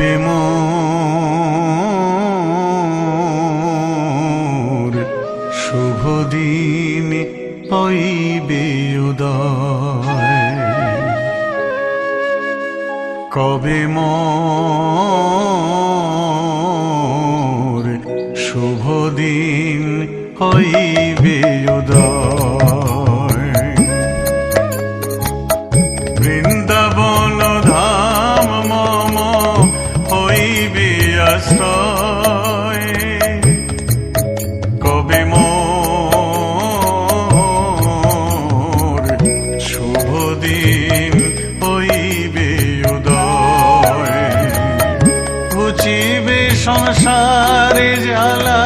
যাবে শুভ দিন ওই বেউদয় কবে মোর শুভ দিন হইবে উদয়? ঘুচিবে সংসারে জ্বালা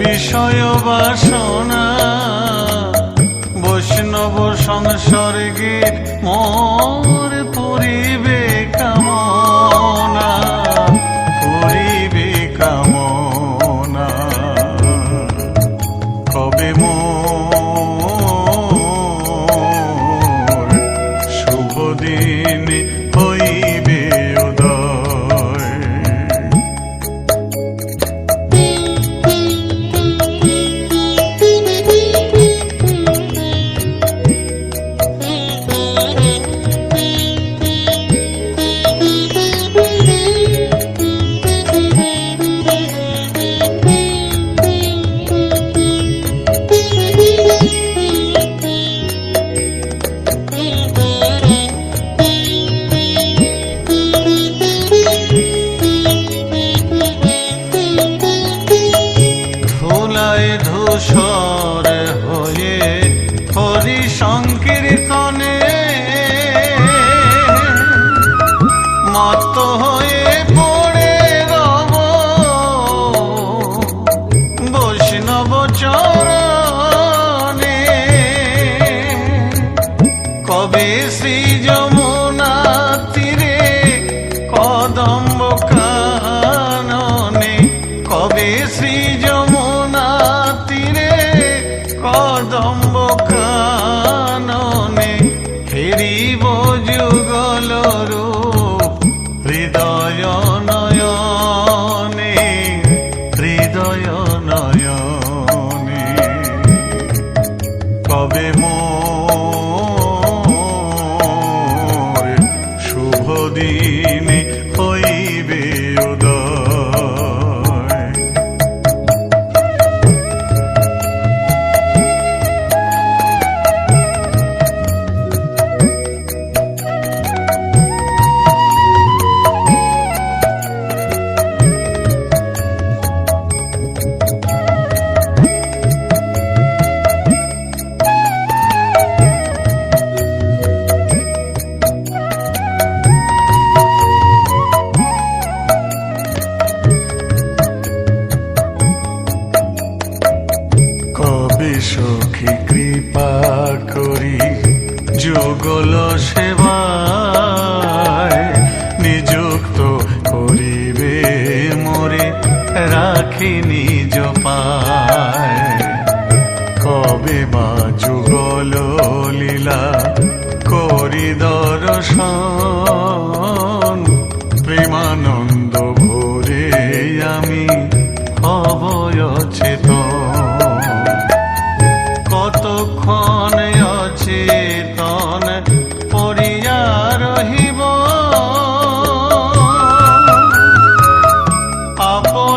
বিষয় বাসনা। বৈষ্ণব সংসর্গে মোর পরিবে কামনা কবে শ্রী যমুনা তীরে, কদম্ব কাননে কবে শ্রী যমুনা তীরে, কদম্ব কাননে হেরিব যুগল রূপ, হৃদয় নয়নে হৃদয় নয়নে। কবে মোর সখী কৃপা করি, যুগল সেবায় নিযুক্ত করিবে মোরে, রাখি নিজ কবে বা যুগল লীলা করি দর্শন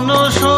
শোনো